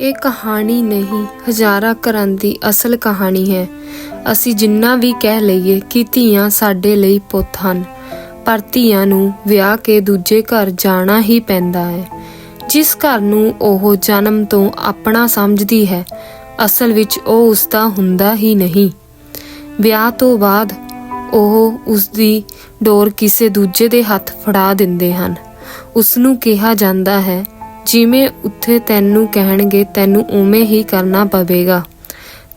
ਇਹ ਕਹਾਣੀ ਨਹੀਂ, ਹਜ਼ਾਰਾਂ ਘਰਾਂ ਦੀ ਅਸਲ ਕਹਾਣੀ ਹੈ। ਅਸੀਂ ਜਿੰਨਾ ਵੀ ਕਹਿ ਲਈਏ ਕਿ ਧੀਆਂ ਸਾਡੇ ਲਈ ਪੁੱਤ ਹਨ, ਪਰ ਧੀਆਂ ਨੂੰ ਵਿਆਹ ਕੇ ਦੂਜੇ ਘਰ ਜਾਣਾ ਹੀ ਪੈਂਦਾ ਹੈ। ਜਿਸ ਘਰ ਨੂੰ ਉਹ ਜਨਮ ਤੋਂ ਆਪਣਾ ਸਮਝਦੀ ਹੈ, ਅਸਲ ਵਿੱਚ ਉਹ ਉਸ ਦਾ ਹੁੰਦਾ ਹੀ ਨਹੀਂ। ਵਿਆਹ ਤੋਂ ਬਾਅਦ ਉਹ ਉਸ ਦੀ ਡੋਰ ਕਿਸੇ ਦੂਜੇ ਦੇ ਹੱਥ ਫੜਾ ਦਿੰਦੇ ਹਨ। ਉਸ ਨੂੰ ਕਿਹਾ ਜਾਂਦਾ ਹੈ ਜਿਵੇਂ ਉੱਥੇ ਤੈਨੂੰ ਕਹਿਣਗੇ, ਤੈਨੂੰ ਉਵੇਂ ਹੀ ਕਰਨਾ ਪਵੇਗਾ।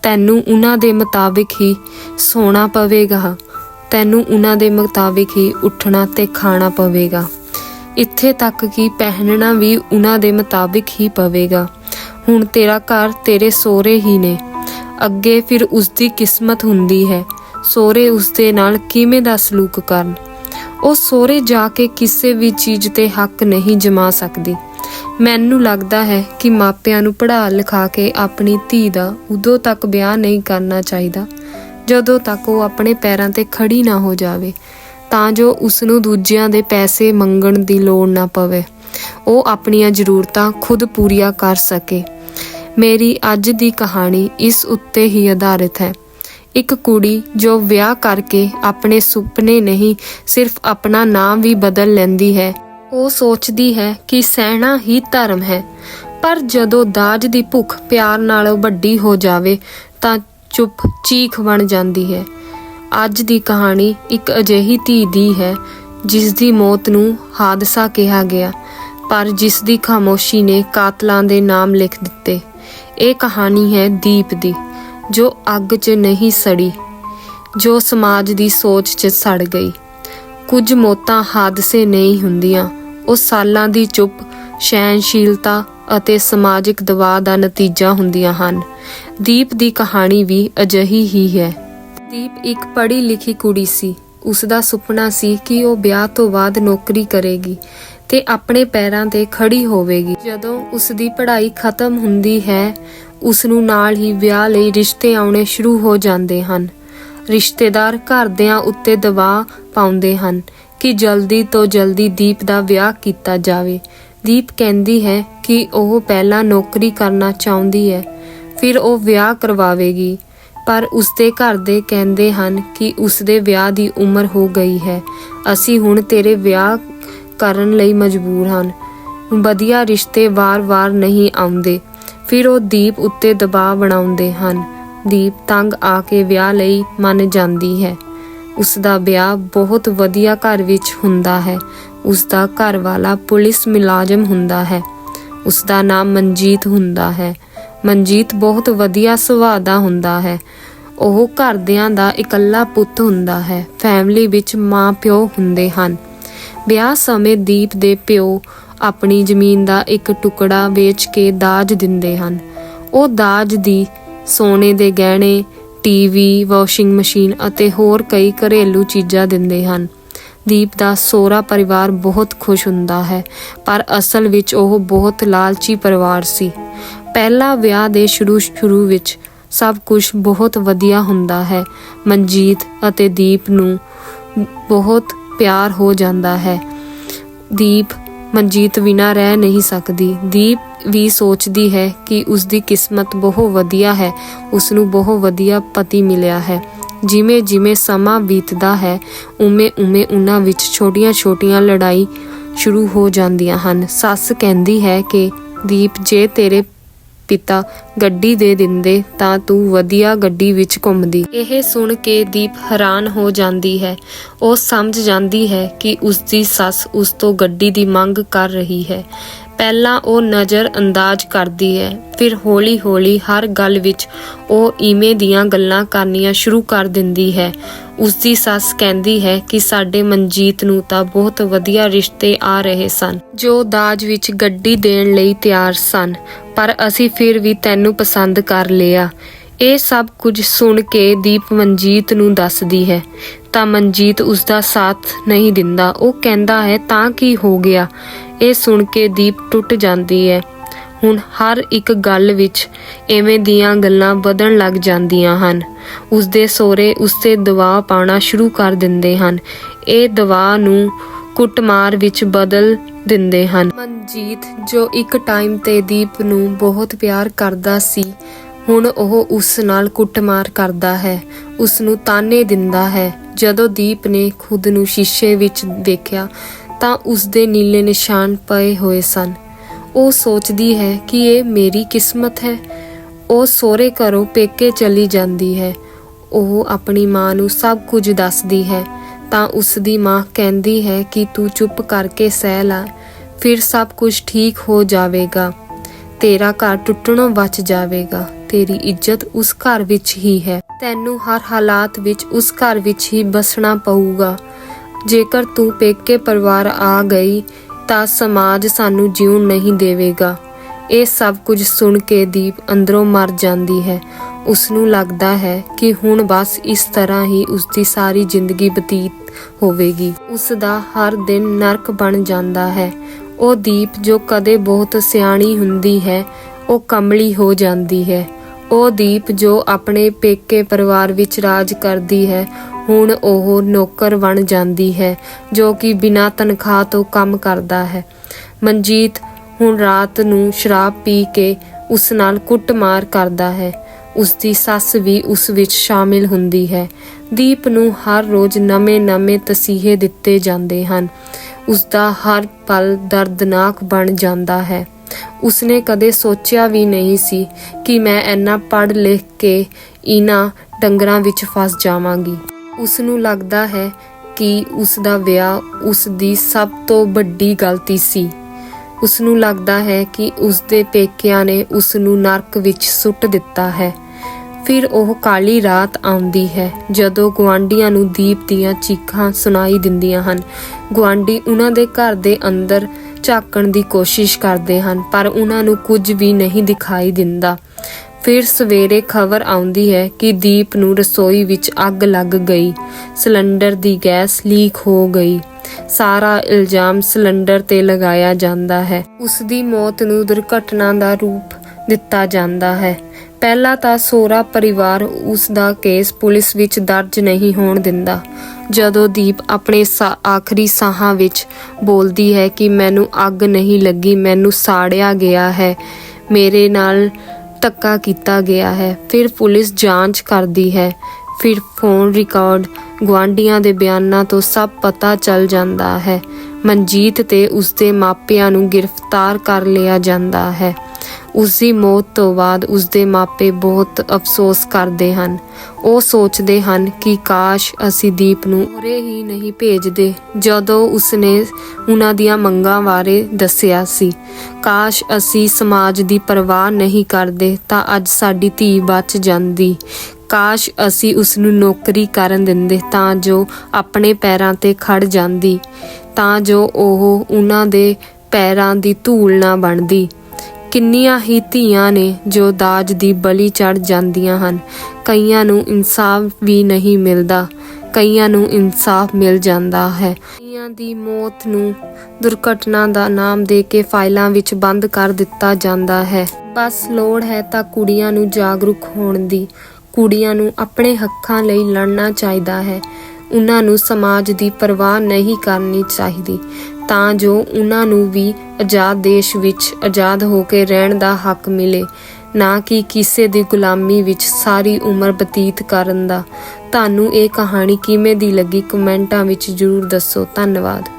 ਤੈਨੂੰ ਉਹਨਾਂ ਦੇ ਮੁਤਾਬਿਕ ਹੀ ਸੋਣਾ ਪਵੇਗਾ। ਤੈਨੂੰ ਉਹਨਾਂ ਦੇ ਮੁਤਾਬਿਕ ਹੀ ਉੱਠਣਾ ਤੇ ਖਾਣਾ ਪਵੇਗਾ। ਇੱਥੇ ਤੱਕ ਕਿ ਪਹਿਨਣਾ ਵੀ ਉਹਨਾਂ ਦੇ ਮੁਤਾਬਿਕ ਹੀ ਪਵੇਗਾ। ਹੁਣ ਤੇਰਾ ਘਰ ਤੇਰੇ ਸੋਹਰੇ ਹੀ ਨੇ। ਅੱਗੇ ਫਿਰ ਉਸ ਦੀ ਕਿਸਮਤ ਹੁੰਦੀ ਹੈ। ਸੋਹਰੇ ਉਸ ਦੇ ਨਾਲ ਕਿਵੇਂ ਦਾ ਸਲੂਕ ਕਰਨ? ਉਹ ਸੋਹਰੇ ਜਾ ਕੇ ਕਿਸੇ ਵੀ ਚੀਜ਼ ਤੇ ਹੱਕ ਨਹੀਂ ਜਮਾ ਸਕਦੀ। ਮੈਨੂੰ ਲੱਗਦਾ ਹੈ ਕਿ ਮਾਪਿਆਂ ਨੂੰ ਪੜ੍ਹਾ ਲਿਖਾ ਕੇ ਆਪਣੀ ਧੀ ਦਾ ਉਦੋਂ ਤੱਕ ਵਿਆਹ ਨਹੀਂ ਕਰਨਾ ਚਾਹੀਦਾ, ਜਦੋਂ ਤੱਕ ਉਹ ਆਪਣੇ ਪੈਰਾਂ ਤੇ ਖੜੀ ਨਾ ਹੋ ਜਾਵੇ, ਤਾਂ ਜੋ ਉਸ ਨੂੰ ਦੂਜਿਆਂ ਦੇ ਪੈਸੇ ਮੰਗਣ ਦੀ ਲੋੜ ਨਾ ਪਵੇ। ਉਹ ਆਪਣੀਆਂ ਜ਼ਰੂਰਤਾਂ ਖੁਦ ਪੂਰੀਆਂ ਕਰ ਸਕੇ। ਮੇਰੀ ਅੱਜ ਦੀ ਕਹਾਣੀ ਇਸ ਉੱਤੇ ਹੀ ਆਧਾਰਿਤ ਹੈ। ਇੱਕ ਕੁੜੀ ਜੋ ਵਿਆਹ ਕਰਕੇ ਆਪਣੇ ਸੁਪਨੇ ਨਹੀਂ, ਸਿਰਫ ਆਪਣਾ ਨਾਮ ਵੀ ਬਦਲ ਲੈਂਦੀ ਹੈ ਉਹ ਸੋਚਦੀ ਹੈ ਕਿ ਸਹਿਣਾ ਹੀ ਧਰਮ ਹੈ। ਪਰ ਜਦੋਂ ਦਾਜ ਦੀ ਭੁੱਖ ਪਿਆਰ ਨਾਲੋਂ ਵੱਡੀ ਹੋ ਜਾਵੇ, ਤਾਂ ਚੁੱਪ ਚੀਖ ਬਣ ਜਾਂਦੀ ਹੈ। ਅੱਜ ਦੀ ਕਹਾਣੀ ਇੱਕ ਅਜਿਹੀ ਧੀ ਦੀ ਹੈ ਜਿਸ ਦੀ ਮੌਤ ਨੂੰ ਹਾਦਸਾ ਕਿਹਾ ਗਿਆ, ਪਰ ਜਿਸ ਦੀ ਖਾਮੋਸ਼ੀ ਨੇ ਕਾਤਲਾਂ ਦੇ ਨਾਮ ਲਿਖ ਦਿੱਤੇ। ਇਹ ਕਹਾਣੀ ਹੈ ਦੀਪ ਦੀ, ਜੋ ਅੱਗ 'ਚ ਨਹੀਂ ਸੜੀ, ਜੋ ਸਮਾਜ ਦੀ ਸੋਚ 'ਚ ਸੜ ਗਈ। ਕੁਝ ਮੌਤਾਂ ਹਾਦਸੇ ਨਹੀਂ ਹੁੰਦੀਆਂ। ਉਹ ਸਾਲਾਂ ਦੀ ਚੁੱਪ ਸਹਿਨਸ਼ੀਲਤਾ ਅਤੇ ਸਮਾਜਿਕ ਦਬਾਅ ਦਾ ਨਤੀਜਾ ਹੁੰਦੀਆਂ ਹਨ। ਦੀਪ ਦੀ ਕਹਾਣੀ ਵੀ ਅਜਿਹੀ ਹੀ ਹੈ। ਦੀਪ ਇੱਕ ਪੜ੍ਹੀ ਲਿਖੀ ਕੁੜੀ ਸੀ। ਉਸ ਦਾ ਸੁਪਨਾ ਸੀ ਕਿ ਉਹ ਵਿਆਹ ਤੋਂ ਬਾਅਦ ਨੌਕਰੀ ਕਰੇਗੀ ਤੇ ਆਪਣੇ ਪੈਰਾਂ ਤੇ ਖੜੀ ਹੋਵੇਗੀ। ਜਦੋਂ ਉਸ ਦੀ ਪੜ੍ਹਾਈ ਖਤਮ ਹੁੰਦੀ ਹੈ ਉਸ ਨੂੰ ਨਾਲ ਹੀ ਵਿਆਹ ਲਈ ਰਿਸ਼ਤੇ ਆਉਣੇ ਸ਼ੁਰੂ ਹੋ ਜਾਂਦੇ ਹਨ। ਰਿਸ਼ਤੇਦਾਰ ਘਰਦਿਆਂ ਉੱਤੇ ਦਬਾਅ ਪਾਉਂਦੇ ਹਨ ਕਿ ਜਲਦੀ ਤੋਂ ਜਲਦੀ ਦੀਪ ਦਾ ਵਿਆਹ ਕੀਤਾ ਜਾਵੇ। ਦੀਪ ਕਹਿੰਦੀ ਹੈ ਕਿ ਉਹ ਪਹਿਲਾਂ ਨੌਕਰੀ ਕਰਨਾ ਚਾਹੁੰਦੀ ਹੈ, ਫਿਰ ਉਹ ਵਿਆਹ ਕਰਵਾਵੇਗੀ। ਪਰ ਉਸਦੇ ਘਰ ਦੇ ਕਹਿੰਦੇ ਹਨ ਕਿ ਉਸਦੇ ਵਿਆਹ ਦੀ ਉਮਰ ਹੋ ਗਈ ਹੈ। ਅਸੀਂ ਹੁਣ ਤੇਰੇ ਵਿਆਹ ਕਰਨ ਲਈ ਮਜਬੂਰ ਹਨ। ਵਧੀਆ ਰਿਸ਼ਤੇ ਵਾਰ-ਵਾਰ ਨਹੀਂ ਆਉਂਦੇ। ਫਿਰ ਉਹ ਦੀਪ ਉੱਤੇ ਦਬਾਅ ਬਣਾਉਂਦੇ ਹਨ। ਦੀਪ ਤੰਗ ਆ ਕੇ ਵਿਆਹ ਲਈ ਮੰਨ ਜਾਂਦੀ ਹੈ। ਉਸ ਦਾ ਵਿਆਹ ਬਹੁਤ ਵਧੀਆ ਘਰ ਵਿੱਚ ਹੁੰਦਾ ਹੈ। ਉਸ ਦਾ ਘਰ ਵਾਲਾ ਪੁਲਿਸ ਮੁਲਾਜ਼ਮ ਹੁੰਦਾ ਹੈ। ਉਸ ਦਾ ਨਾਮ ਮਨਜੀਤ ਹੁੰਦਾ ਹੈ। ਮਨਜੀਤ ਬਹੁਤ ਵਧੀਆ ਸੁਭਾਅ ਦਾ ਹੁੰਦਾ ਹੈ। ਉਹ ਘਰਦਿਆਂ ਦਾ ਇਕੱਲਾ ਪੁੱਤ ਹੁੰਦਾ ਹੈ। ਫੈਮਿਲੀ ਵਿੱਚ ਮਾਂ ਪਿਓ ਹੁੰਦੇ ਹਨ। ਵਿਆਹ ਸਮੇਂ ਦੀਪ ਦੇ ਪਿਓ ਆਪਣੀ ਜ਼ਮੀਨ ਦਾ ਇੱਕ ਟੁਕੜਾ ਵੇਚ ਕੇ ਦਾਜ ਦਿੰਦੇ ਹਨ। ਉਹ ਦਾਜ ਦੀ ਸੋਨੇ ਦੇ ਗਹਿਣੇ ਟੀਵੀ ਵਾਸ਼ਿੰਗ ਮਸ਼ੀਨ ਅਤੇ ਹੋਰ ਕਈ ਘਰੇਲੂ ਚੀਜ਼ਾਂ ਦਿੰਦੇ ਹਨ। ਦੀਪ ਦਾ ਸੋਹਰਾ ਪਰਿਵਾਰ ਬਹੁਤ ਖੁਸ਼ ਹੁੰਦਾ ਹੈ, ਪਰ ਅਸਲ ਵਿੱਚ ਉਹ ਬਹੁਤ ਲਾਲਚੀ ਪਰਿਵਾਰ ਸੀ। ਪਹਿਲਾ ਵਿਆਹ ਦੇ ਸ਼ੁਰੂ ਸ਼ੁਰੂ ਵਿੱਚ ਸਭ ਕੁਝ ਬਹੁਤ ਵਧੀਆ ਹੁੰਦਾ ਹੈ। ਮਨਜੀਤ ਅਤੇ ਦੀਪ ਨੂੰ ਬਹੁਤ ਪਿਆਰ ਹੋ ਜਾਂਦਾ ਹੈ। ਦੀਪ, ਮਨਜੀਤ ਬਿਨਾ ਰਹਿ ਨਹੀਂ ਸਕਦੀ। ਦੀਪ ਵੀ ਸੋਚਦੀ ਹੈ ਕਿ ਉਸ ਦੀ ਕਿਸਮਤ ਬਹੁਤ ਵਧੀਆ ਹੈ ਉਸ ਨੂੰ ਬਹੁਤ ਵਧੀਆ ਪਤੀ ਮਿਲਿਆ ਹੈ। ਜਿਵੇਂ ਜਿਵੇਂ ਸਮਾਂ ਬੀਤਦਾ ਹੈ, ਉਵੇਂ ਉਵੇਂ ਉਹਨਾਂ ਵਿੱਚ ਛੋਟੀਆਂ-ਛੋਟੀਆਂ ਲੜਾਈ ਸ਼ੁਰੂ ਹੋ ਜਾਂਦੀਆਂ ਹਨ। ਸੱਸ ਕਹਿੰਦੀ ਹੈ ਕਿ, ਦੀਪ, ਜੇ ਤੇਰੇ ਪਿਤਾ ਗੱਡੀ ਦੇ ਦਿੰਦੇ ਤਾਂ ਤੂੰ ਵਧੀਆ ਗੱਡੀ ਵਿੱਚ ਘੁੰਮਦੀ। ਇਹ ਸੁਣ ਕੇ ਦੀਪ ਹੈਰਾਨ ਹੋ ਜਾਂਦੀ ਹੈ। ਉਹ ਸਮਝ ਜਾਂਦੀ ਹੈ ਕਿ ਉਸ ਦੀ ਸੱਸ ਉਸ ਤੋਂ ਗੱਡੀ ਦੀ ਮੰਗ ਕਰ ਰਹੀ ਹੈ। ਪਹਿਲਾਂ ਉਹ ਨਜ਼ਰ ਅੰਦਾਜ਼ ਕਰਦੀ ਹੈ, ਫਿਰ ਹੌਲੀ-ਹੌਲੀ ਹਰ ਗੱਲ ਵਿੱਚ ਉਹ ਈਵੇਂ ਦੀਆਂ ਗੱਲਾਂ ਕਰਨੀਆਂ ਸ਼ੁਰੂ ਕਰ ਦਿੰਦੀ ਹੈ। ਉਸ ਦੀ ਸੱਸ ਕਹਿੰਦੀ ਹੈ ਕਿ ਸਾਡੇ ਮਨਜੀਤ ਨੂੰ ਤਾਂ ਬਹੁਤ ਵਧੀਆ ਰਿਸ਼ਤੇ ਆ ਰਹੇ ਸਨ, ਜੋ ਦਾਜ ਵਿੱਚ ਗੱਡੀ ਦੇਣ ਲਈ ਤਿਆਰ ਸਨ, ਪਰ ਅਸੀਂ ਫਿਰ ਵੀ ਤੈਨੂੰ ਪਸੰਦ ਕਰ ਲਿਆ। ਇਹ ਸਭ ਕੁਝ ਸੁਣ ਕੇ ਦੀਪ ਮਨਜੀਤ ਨੂੰ ਦੱਸਦੀ ਹੈ, ਤਾਂ ਮਨਜੀਤ ਉਸ ਦਾ ਸਾਥ ਨਹੀਂ ਦਿੰਦਾ। ਉਹ ਕਹਿੰਦਾ ਹੈ, ਤਾਂ ਕੀ ਹੋ ਗਿਆ? ਇਹ ਸੁਣ ਕੇ ਦੀਪ ਟੁੱਟ ਜਾਂਦੀ ਹੈ। ਹੁਣ ਹਰ ਇੱਕ ਗੱਲ ਵਿੱਚ ਐਵੇਂ ਦੀਆਂ ਗੱਲਾਂ ਵਧਣ ਲੱਗ ਜਾਂਦੀਆਂ ਹਨ। ਉਸ ਸੋਹਰੇ ਉਸ ਦਬਾਅ ਪਾਣਾ ਸ਼ੁਰੂ ਕਰ ਦਿੰਦੇ ਹਨ। ਇਹ ਦਬਾਅ ਨੂੰ ਕੁੱਟਮਾਰ ਵਿੱਚ ਬਦਲ ਦਿੰਦੇ ਹਨ। ਮਨਜੀਤ, ਜੋ ਇੱਕ ਟਾਈਮ ਤੇ ਦੀਪ ਨੂੰ ਬਹੁਤ ਪਿਆਰ ਕਰਦਾ ਸੀ, ਹੁਣ ਉਹ ਉਸ ਨਾਲ ਕੁੱਟਮਾਰ ਕਰਦਾ ਹੈ। ਉਸ ਨੂੰ ਤਾਨੇ ਦਿੰਦਾ ਹੈ। ਜਦੋਂ ਦੀਪ ਨੇ ਖੁਦ ਨੂੰ ਸ਼ੀਸ਼ੇ ਵਿੱਚ ਦੇਖਿਆ ਤਾਂ ਉਸ ਦੇ ਨੀਲੇ ਨਿਸ਼ਾਨ ਪਏ ਹੋਏ ਸਨ। ਉਹ ਸੋਚਦੀ ਹੈ ਕਿ ਇਹ ਮੇਰੀ ਕਿਸਮਤ ਹੈ। ਉਹ ਸੋਹਰੇ ਘਰੋਂ ਪੇਕੇ ਚਲੀ ਜਾਂਦੀ ਹੈ। ਉਹ ਆਪਣੀ ਮਾਂ ਨੂੰ ਸਭ ਕੁਝ ਦੱਸਦੀ ਹੈ। ਤਾਂ ਉਸ ਦੀ ਮਾਂ ਕਹਿੰਦੀ ਹੈ ਕਿ ਤੂੰ ਚੁੱਪ ਕਰਕੇ ਸਹਿ ਲੈ, ਫਿਰ ਸਭ ਕੁਝ ਠੀਕ ਹੋ ਜਾਵੇਗਾ। ਤੇਰਾ ਘਰ ਟੁੱਟਣੋਂ ਬਚ ਜਾਵੇਗਾ। ਤੇਰੀ ਇੱਜ਼ਤ ਉਸ ਘਰ ਵਿੱਚ ਹੀ ਹੈ। ਤੈਨੂੰ ਹਰ ਹਾਲਾਤ ਵਿੱਚ ਉਸ ਘਰ ਵਿੱਚ ਹੀ ਬਸਣਾ ਪਊਗਾ। ਜੇਕਰ ਤੂੰ ਪੇਕੇ ਪਰਿਵਾਰ ਆ ਗਈ ਤਾਂ ਸਮਾਜ ਸਾਨੂੰ ਜਿਉਣ ਨਹੀਂ ਦੇਵੇਗਾ। ਇਹ ਸਭ ਕੁਝ ਸੁਣ ਕੇ ਦੀਪ ਅੰਦਰੋਂ ਮਰ ਜਾਂਦੀ ਹੈ। ਉਸ ਨੂੰ ਲੱਗਦਾ ਹੈ ਕਿ ਹੁਣ ਬਸ ਇਸ ਤਰ੍ਹਾਂ ਹੀ ਉਸ ਦੀ ਸਾਰੀ ਜ਼ਿੰਦਗੀ ਬਤੀਤ ਹੋਵੇਗੀ। ਉਸ ਦਾ ਹਰ ਦਿਨ ਨਰਕ ਬਣ ਜਾਂਦਾ ਹੈ। ਉਹ ਦੀਪ ਜੋ ਕਦੇ ਬਹੁਤ ਸਿਆਣੀ ਹੁੰਦੀ ਹੈ, ਉਹ ਕਮਲੀ ਹੋ ਜਾਂਦੀ ਹੈ। ਉਹ ਦੀਪ ਜੋ ਆਪਣੇ ਪੇਕੇ ਪਰਿਵਾਰ ਵਿੱਚ ਰਾਜ ਕਰਦੀ ਹੈ ਹੁਣ ਉਹ ਨੌਕਰ ਬਣ ਜਾਂਦੀ ਹੈ, ਜੋ ਕਿ ਬਿਨਾਂ ਤਨਖਾਹ ਤੋਂ ਕੰਮ ਕਰਦਾ ਹੈ। ਮਨਜੀਤ ਹੁਣ ਰਾਤ ਨੂੰ ਸ਼ਰਾਬ ਪੀ ਕੇ ਉਸ ਨਾਲ ਕੁੱਟਮਾਰ ਕਰਦਾ ਹੈ। ਉਸ ਦੀ ਸੱਸ ਵੀ ਉਸ ਵਿੱਚ ਸ਼ਾਮਿਲ ਹੁੰਦੀ ਹੈ। ਦੀਪ ਨੂੰ ਹਰ ਰੋਜ਼ ਨਵੇਂ-ਨਵੇਂ ਤਸੀਹੇ ਦਿੱਤੇ ਜਾਂਦੇ ਹਨ। ਉਸ ਦਾ ਹਰ ਪਲ ਦਰਦਨਾਕ ਬਣ ਜਾਂਦਾ ਹੈ। ਉਸਨੇ ਕਦੇ ਸੋਚਿਆ ਵੀ ਨਹੀਂ ਸੀ ਕਿ ਮੈਂ ਇੰਨਾ ਪੜ੍ਹ ਲਿਖ ਕੇ ਇਹਨਾਂ ਡੰਗਰਾਂ ਵਿੱਚ ਫਸ ਜਾਵਾਂਗੀ। ਉਸ ਨੂੰ ਲੱਗਦਾ ਹੈ ਕਿ ਉਸ ਦਾ ਵਿਆਹ ਉਸ ਦੀ ਸਭ ਤੋਂ ਵੱਡੀ ਗਲਤੀ ਸੀ। ਉਸ ਨੂੰ ਲੱਗਦਾ ਹੈ ਕਿ ਉਸ ਦੇ ਪੇਕਿਆਂ ਨੇ ਉਸ ਨੂੰ ਨਰਕ ਵਿੱਚ ਸੁੱਟ ਦਿੱਤਾ ਹੈ। ਫਿਰ ਉਹ ਕਾਲੀ ਰਾਤ ਆਉਂਦੀ ਹੈ, ਜਦੋਂ ਗਵਾਂਡੀਆਂ ਨੂੰ ਦੀਪ ਦੀਆਂ ਚੀਖਾਂ ਸੁਣਾਈ ਦਿੰਦੀਆਂ ਹਨ। ਗਵਾਂਡੀ ਉਹਨਾਂ ਦੇ ਘਰ ਦੇ ਅੰਦਰ ਝਾਕਣ ਦੀ ਕੋਸ਼ਿਸ਼ ਕਰਦੇ ਹਨ, ਪਰ ਉਹਨਾਂ ਨੂੰ ਕੁਝ ਵੀ ਨਹੀਂ ਦਿਖਾਈ ਦਿੰਦਾ। ਫਿਰ ਸਵੇਰੇ ਖਬਰ ਆਉਂਦੀ ਹੈ ਕਿ ਦੀਪ ਨੂੰ ਰਸੋਈ ਵਿੱਚ ਅੱਗ ਲੱਗ ਗਈ। ਸਿਲੰਡਰ ਦੀ ਗੈਸ ਲੀਕ ਹੋ ਗਈ। ਸਾਰਾ ਇਲਜ਼ਾਮ ਸਿਲੰਡਰ ਤੇ ਲਗਾਇਆ ਜਾਂਦਾ ਹੈ। ਉਸ ਦੀ ਮੌਤ ਨੂੰ ਦੁਰਘਟਨਾ ਦਾ ਰੂਪ ਦਿੱਤਾ ਜਾਂਦਾ ਹੈ। ਪਹਿਲਾਂ ਤਾਂ ਸੋਰਾ ਪਰਿਵਾਰ ਉਸ ਦਾ ਕੇਸ ਪੁਲਿਸ ਵਿੱਚ ਦਰਜ ਨਹੀਂ ਹੋਣ ਦਿੰਦਾ। ਜਦੋਂ ਦੀਪ ਆਪਣੇ ਆਖਰੀ ਸਾਹਾਂ ਵਿੱਚ ਬੋਲਦੀ ਹੈ ਕਿ ਮੈਨੂੰ ਅੱਗ ਨਹੀਂ ਲੱਗੀ, ਮੈਨੂੰ ਸਾੜਿਆ ਗਿਆ ਹੈ। ਮੇਰੇ ਨਾਲ ਧੱਕਾ ਕੀਤਾ ਗਿਆ ਹੈ। ਫਿਰ ਪੁਲਿਸ ਜਾਂਚ ਕਰਦੀ ਹੈ। ਫਿਰ ਫੋਨ ਰਿਕਾਰਡ ਗਵਾਂਡੀਆਂ ਦੇ ਬਿਆਨਾਂ ਤੋਂ ਸਭ ਪਤਾ ਚੱਲ ਜਾਂਦਾ ਹੈ। ਮਨਜੀਤ ਤੇ ਉਸਦੇ ਮਾਪਿਆਂ ਨੂੰ ਗ੍ਰਿਫਤਾਰ ਕਰ ਲਿਆ ਜਾਂਦਾ ਹੈ। ਉਸ ਦੀ ਮੌਤ ਤੋਂ ਬਾਅਦ ਉਸ ਦੇ ਮਾਪੇ ਬਹੁਤ ਅਫਸੋਸ ਕਰਦੇ ਹਨ। ਉਹ ਸੋਚਦੇ ਹਨ ਕਿ ਕਾਸ਼ ਅਸੀਂ ਦੀਪ ਨੂੰ ਉਰੇ ਹੀ ਨਹੀਂ ਭੇਜਦੇ, ਜਦੋਂ ਉਸਨੇ ਉਹਨਾਂ ਦੀਆਂ ਮੰਗਾਂ ਬਾਰੇ ਦੱਸਿਆ ਸੀ। ਕਾਸ਼ ਅਸੀਂ ਸਮਾਜ ਦੀ ਪਰਵਾਹ ਨਹੀਂ ਕਰਦੇ ਤਾਂ ਅੱਜ ਸਾਡੀ ਧੀ ਬਚ ਜਾਂਦੀ। ਕਾਸ਼ ਅਸੀਂ ਉਸ ਨੂੰ ਨੌਕਰੀ ਕਰਨ ਦਿੰਦੇ ਤਾਂ ਜੋ ਆਪਣੇ ਪੈਰਾਂ ਤੇ ਖੜ ਜਾਂਦੀ, ਤਾਂ ਜੋ ਉਹ ਉਹਨਾਂ ਦੇ ਪੈਰਾਂ ਦੀ ਧੂਲ ਨਾ ਬਣਦੀ। ਕਿੰਨੀਆਂ ਹੀ ਧੀਆਂ ਨੇ ਜੋ ਦਾਜ ਦੀ ਬਲੀ ਚੜ ਜਾਂਦੀਆਂ ਹਨ। ਕਈਆਂ ਨੂੰ ਇਨਸਾਫ ਵੀ ਨਹੀਂ ਮਿਲਦਾ, ਕਈਆਂ ਨੂੰ ਇਨਸਾਫ ਮਿਲ ਜਾਂਦਾ ਹੈ। ਕਈਆਂ ਦੀ ਮੌਤ ਨੂੰ ਦੁਰਘਟਨਾ ਦਾ ਨਾਮ ਦੇ ਕੇ ਫਾਈਲਾਂ ਵਿੱਚ ਬੰਦ ਕਰ ਦਿੱਤਾ ਜਾਂਦਾ ਹੈ। ਬਸ ਲੋੜ ਹੈ ਤਾਂ ਕੁੜੀਆਂ ਨੂੰ ਜਾਗਰੂਕ ਹੋਣ ਦੀ। ਕੁੜੀਆਂ ਨੂੰ ਆਪਣੇ ਹੱਕਾਂ ਲਈ ਲੜਨਾ ਚਾਹੀਦਾ ਹੈ। ਉਹਨਾਂ ਨੂੰ ਸਮਾਜ ਦੀ ਪਰਵਾਹ ਨਹੀਂ ਕਰਨੀ ਚਾਹੀਦੀ। ਤਾਂ ਜੋ ਉਹਨਾਂ ਨੂੰ ਵੀ ਆਜ਼ਾਦ ਦੇਸ਼ ਵਿੱਚ ਆਜ਼ਾਦ ਹੋ ਕੇ ਰਹਿਣ ਦਾ ਹੱਕ ਮਿਲੇ, ਨਾ ਕਿ ਕਿਸੇ ਦੀ ਗੁਲਾਮੀ ਵਿੱਚ ਸਾਰੀ ਉਮਰ ਬਤੀਤ ਕਰਨ ਦਾ। ਤੁਹਾਨੂੰ ਇਹ ਕਹਾਣੀ ਕਿਵੇਂ ਦੀ ਲੱਗੀ ਕਮੈਂਟਾਂ ਵਿੱਚ ਜਰੂਰ ਦੱਸੋ। ਧੰਨਵਾਦ।